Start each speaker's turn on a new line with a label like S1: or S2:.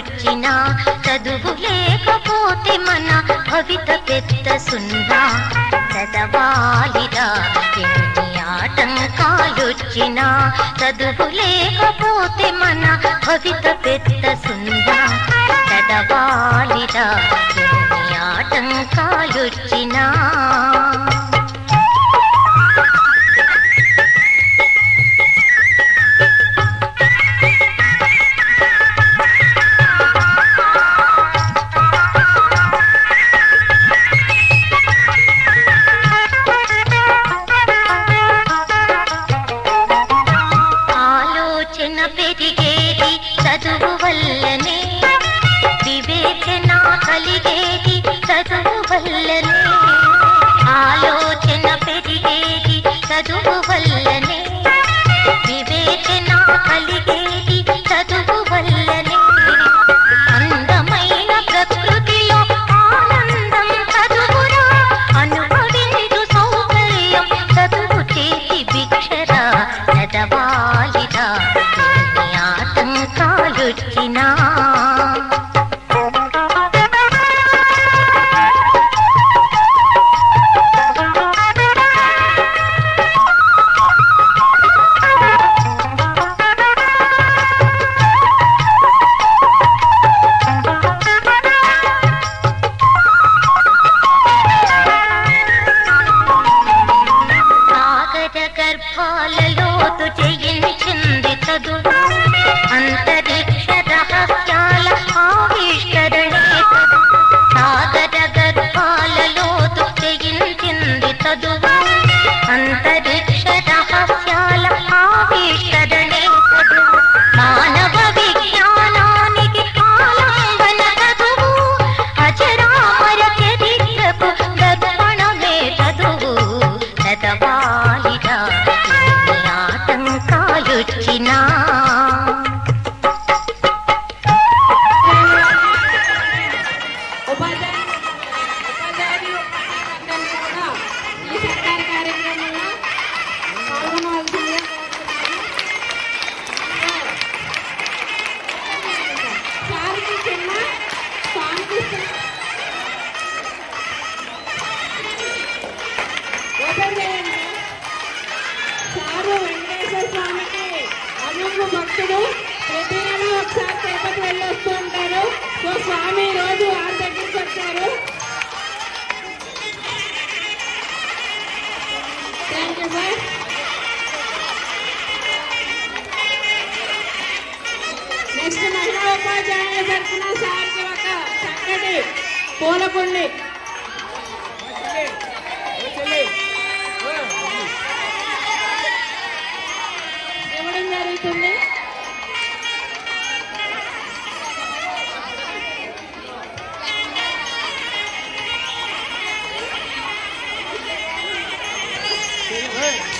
S1: వచ్చినా చదువు లేకపోతే మన భవిత పెద్ద సున్నా. చదవాలిరా ఎన్ని ఆటంకాలొచ్చినా చదువు లేకపోతే మన భవిత పెద్ద సున్నా. చదవాలిరా ఆలోచన పెరిగేది చదువు వల్లనే
S2: అంతరి స్వామికి అనూపు భక్తుడు ప్రతి నెల ఒకసారి తిరుపతి వెళ్ళి వస్తూ ఉంటారు. సో స్వామి రోజు వారి దగ్గరికి వచ్చారు థ్యాంక్ యూ సార్ నెక్స్ట్ మహిళా ఉపాధ్యాయుల తరఫున సార్కి ఒక చక్కటి పూలకుండి. Hey.